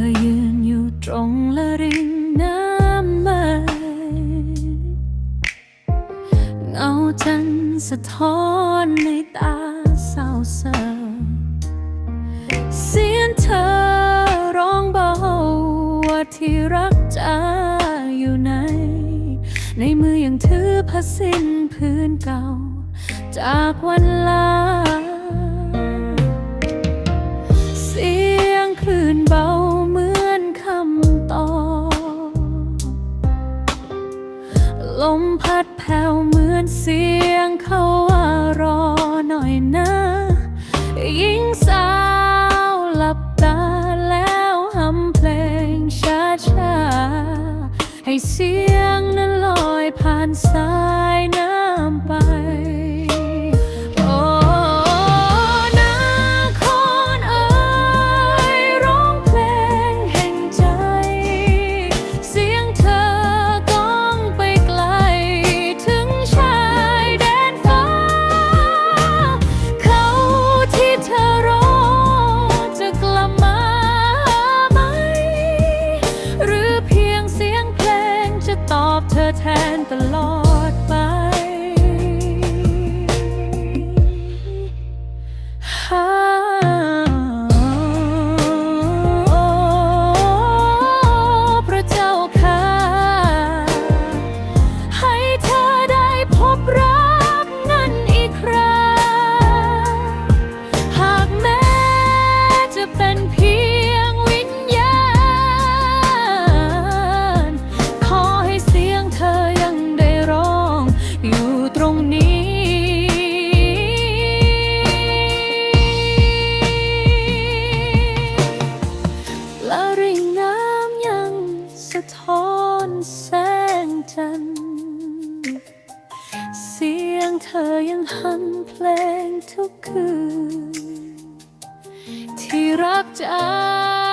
อยืนอยู่ตรงละริมน้ำมาเงาจันสะท้อนในตาเศร้าเศร้าเสียงเธอร้องเบาว่าที่รักจะอยู่ไหน ในมือยังถือผ้าสิ้นพื้นเก่า จากวันลา เหมือนเสียงเขาว่ารอหน่อยนะ ยิ่งสาวหลับตาแล้วทำเพลงช้าช้าๆให้เสียงนั้นลอยผ่านสายน้ำ อแอยังหันเพลงทุกคืนที่รักจา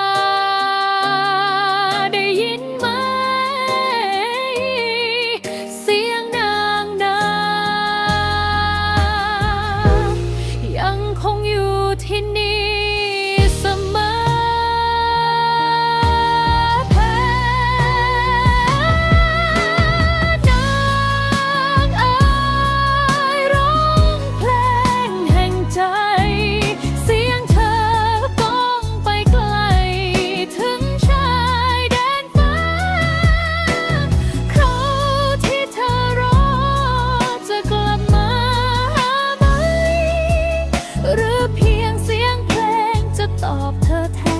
อบเธอแท